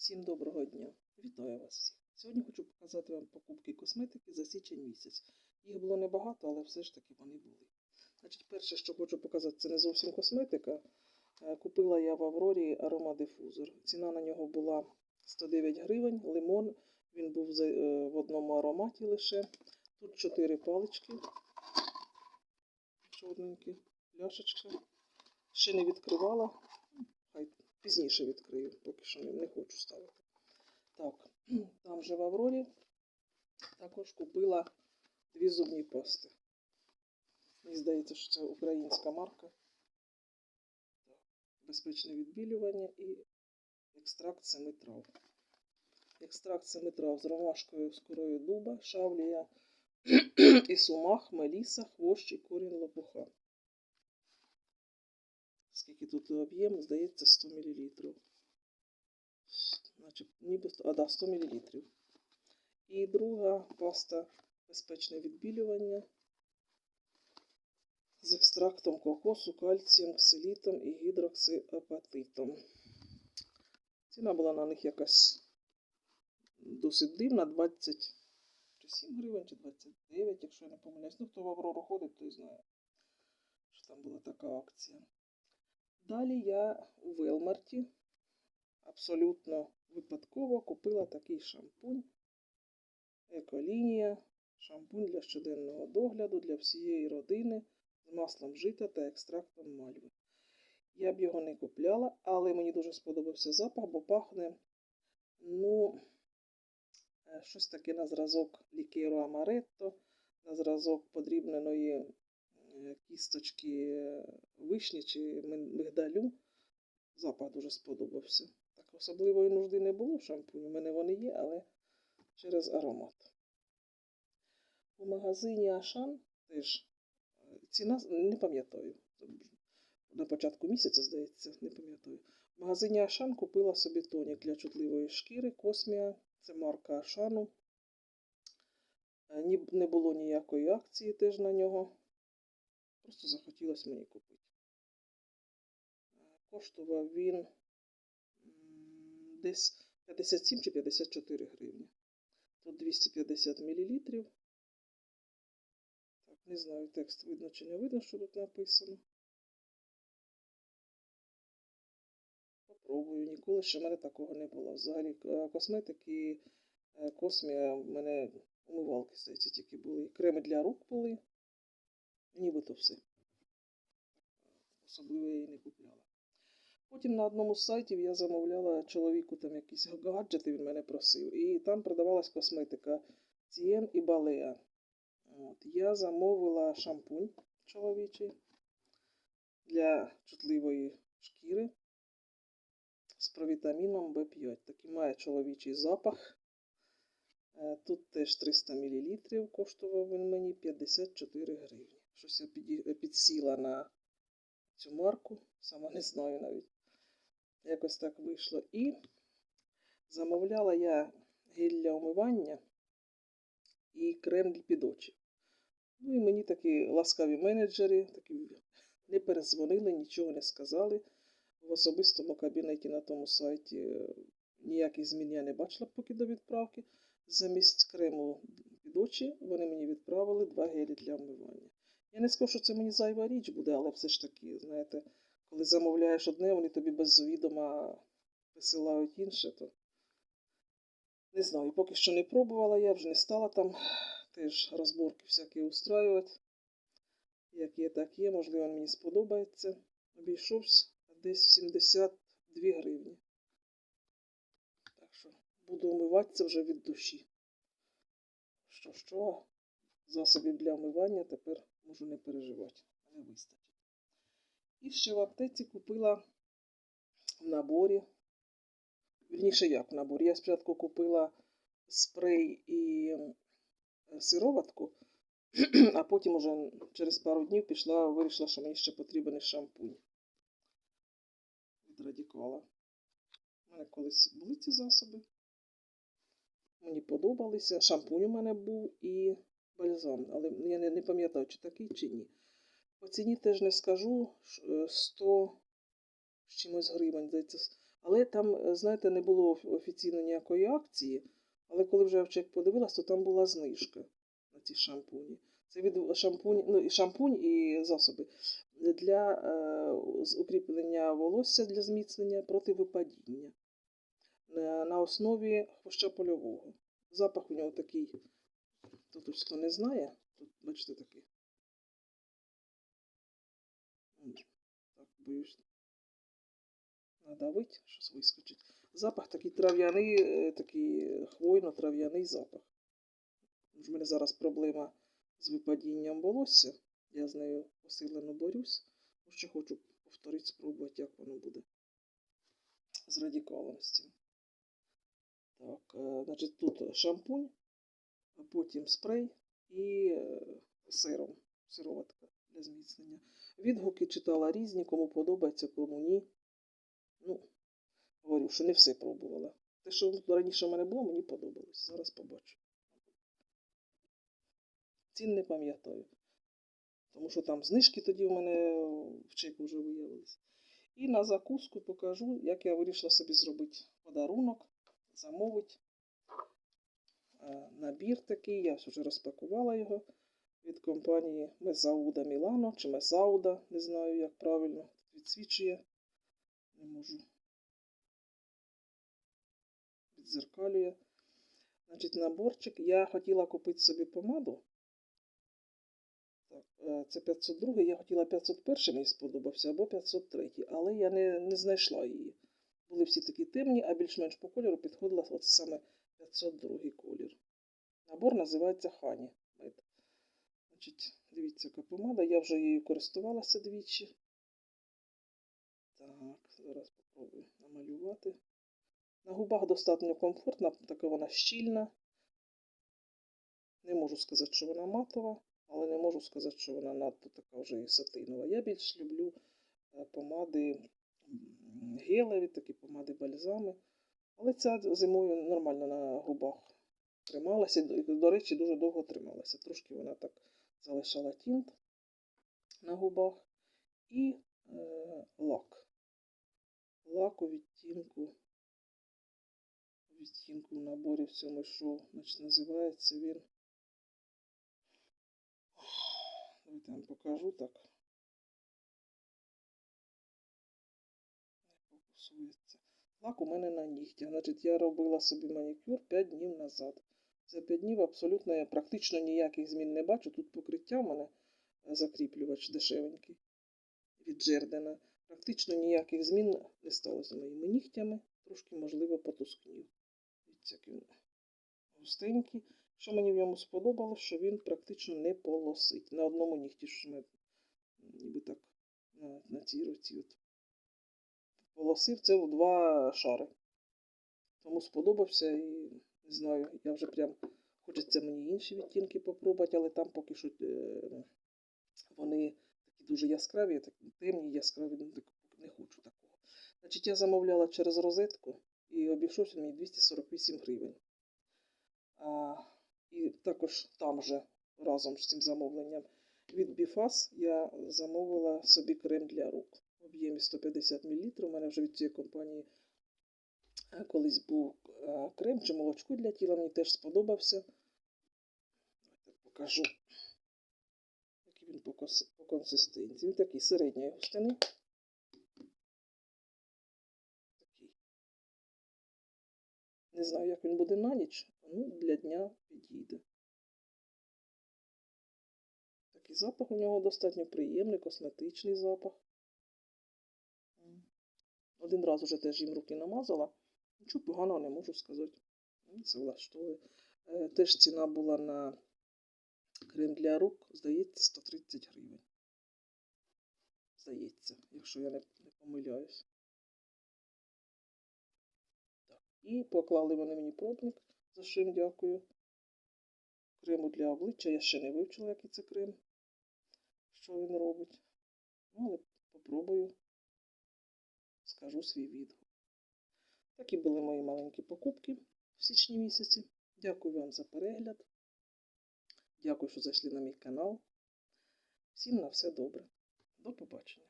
Всім доброго дня! Вітаю вас всіх! Сьогодні хочу показати вам покупки косметики за січень місяць. Їх було небагато, але все ж таки вони були. Значить, перше, що хочу показати, це не зовсім косметика. Е, Купила я в Аврорі аромадифузор. Ціна на нього була 109 гривень, лимон. Він був е, в одному ароматі лише. Тут 4 палички. Чорненькі, пляшечка. Ще не відкривала. Хай пізніше відкрию, поки що не, хочу ставити. Так, там же в Аврорі також купила дві зубні пасти. Мені здається, що це українська марка. Безпечне відбілювання і екстракт семи трав. Екстракт семи трав з ромашкою з корою дуба, шавлія і сумах, меліса, хвощ і корінь лопуха. Скільки тут об'єм, здається, 100 мл. Значить, ніби 100, а, да, 100 мл. І друга паста безпечне відбілювання з екстрактом кокосу, кальцієм, ксилітом і гідроксиапатитом. Ціна була на них якась досить дивна, 27 гривень чи 29, якщо я не помиляюсь. Ну, хто в Аврору ходить, той знає, що там була така акція. Далі я у Велмарті абсолютно випадково купила такий шампунь. Еколінія. Шампунь для щоденного догляду для всієї родини з маслом жита та екстрактом мальви. Я б його не купляла, але мені дуже сподобався запах, бо пахне, ну, е, щось таке на зразок лікеру Амаретто, на зразок подрібненої кісточки вишні чи мигдалю. Запах дуже сподобався. Так особливої нужди не було в шампуні. У мене вони є, але через аромат. У магазині Ашан теж е, ціна не пам'ятаю. На початку місяця, здається, не пам'ятаю. В магазині Ашан купила собі тонік для чутливої шкіри Космія. Це марка Ашану. Е, Не було ніякої акції теж на нього. Просто захотілося мені купити. Е, Коштував він десь 57 чи 54 гривні. Тут 250 мл. Так, не знаю, текст видно чи не видно, що тут написано. Попробую, ніколи ще в мене такого не було. Взагалі е, косметики е, Космія в мене умивалки, здається, тільки були. Креми для рук були. Нібито все. Особливо я її не купляла. Потім на одному з сайтів я замовляла чоловіку там якісь гаджети, він мене просив. І там продавалась косметика Тієн і Балеа. От. Я замовила шампунь чоловічий для чутливої шкіри з провітаміном В5. Такий має чоловічий запах. Е, Тут теж 300 мл, коштував він мені 54 гривні. Щось я підсіла на цю марку, сама не знаю навіть. Якось так вийшло. І замовляла я гель для умивання і крем для під очі. Ну і мені такі ласкаві менеджери такі не перезвонили, нічого не сказали. В особистому кабінеті на тому сайті е, ніяких змін я не бачила поки до відправки. Замість крему під очі вони мені відправили два гелі для вмивання. Я не скажу, що це мені зайва річ буде, але все ж таки, знаєте, коли замовляєш одне, вони тобі без відома висилають інше, то не знаю, поки що не пробувала, я вже не стала там теж розборки всякі устраювати. Як є, так є, можливо, мені сподобається. Обійшовся десь 72 гривні. Так що буду умиватися вже від душі. Що, що, засобів для омивання тепер можу не переживати, не вистачить. І ще в аптеці купила в наборі. Вірніше, як в наборі. Я спочатку купила спрей і сироватку, а потім уже через пару днів пішла, вирішила, що мені ще потрібен шампунь від радікала. У мене колись були ці засоби. Мені подобалися. Шампунь у мене був і бальзам, але я не, не пам'ятаю, чи такий, чи ні. По ціні теж не скажу. е, 100 з чимось гривень, здається, Але там, е, знаєте, не було офіційно ніякої акції. Але коли вже я в чек подивилась, то там була знижка на ці шампуні. Це від шампунь, ну, і шампунь і засоби для е, укріплення волосся для зміцнення проти випадіння на, на основі хвоща польового. Запах у нього такий. Тут ось хто не знає, тут, бачите, такий. Так, боюсь надавить, щось вискочить. Запах такий трав'яний, е, такий хвойно-трав'яний запах. У мене зараз проблема з випадінням волосся. Я з нею посилено борюсь. Ще хочу повторити, спробувати, як воно буде з цим. Так, е, значить, тут шампунь, потім спрей і е, сиром, сироватка для зміцнення. Відгуки читала різні, кому подобається, кому ні. Ну, говорю, що не все пробувала. Те, що раніше в мене було, мені подобалось. Зараз побачу. Цін не пам'ятаю. Тому що там знижки тоді в мене в чеку вже виявились. І на закуску покажу, як я вирішила собі зробити подарунок, замовити набір такий. Я вже розпакувала його від компанії Мезауда Мілано чи Мезауда, не знаю, як правильно відсвічує. Не можу. Відзеркалює. Значить, наборчик. Я хотіла купити собі помаду. Е, це 502, я хотіла 501, мені сподобався, або 503, але я не, не знайшла її. Були всі такі темні, а більш-менш по кольору підходила от саме 502 колір. Набор називається Хані. Мед. Дивіться, яка помада. Я вже її користувалася двічі. Так, зараз спробую намалювати. На губах достатньо комфортна, така вона щільна. Не можу сказати, що вона матова, але не можу сказати, що вона надто така вже і сатинова. Я більш люблю е, помади гелеві, такі помади бальзами. Але ця зимою нормально на губах трималася. І, до речі, дуже довго трималася. Трошки вона так залишала тінт на губах. І е, лак. Лак у відтінку. Відтінку в наборі в цьому шоу. Значить, називається він. Давайте я вам покажу так. Не Лак у мене на нігтях. Значить, я робила собі манікюр 5 днів назад. За 5 днів абсолютно я практично ніяких змін не бачу. Тут покриття в мене е, закріплювач дешевенький від Джердена. Практично ніяких змін не сталося моїми нігтями. Трошки, можливо, потускнів. Густенький. Що мені в ньому сподобалось, що він практично не полосить. На одному нігті, що ми ніби так на, на цій руці от полосив це в два шари. Тому сподобався і не знаю, я вже прям хочеться мені інші відтінки попробувати, але там поки що е, вони такі дуже яскраві, такі темні, яскраві, ну, так не хочу такого. Значить, я замовляла через розетку і обійшовся мені 248 гривень. А, і також там же разом з цим замовленням від Біфас я замовила собі крем для рук об'ємі 150 мл. У мене вже від цієї компанії е, колись був е, крем чи молочко для тіла, мені теж сподобався. Давайте покажу, який він по, консистенції. Він такий середньої густини. Не знаю, як він буде на ніч, ну, для дня підійде. Такий запах у нього достатньо приємний, косметичний запах. Один раз уже теж їм руки намазала. Нічого поганого не можу сказати. Це влаштовує. Е, Теж ціна була на крем для рук, здається, 130 гривень. Здається, якщо я не, помиляюсь. І поклали вони мені пробник, за що їм дякую. Крему для обличчя. Я ще не вивчила, який це крем, що він робить. Ну, але попробую, скажу свій відгук. Такі були мої маленькі покупки в січні місяці. Дякую вам за перегляд. Дякую, що зайшли на мій канал. Всім на все добре. До побачення.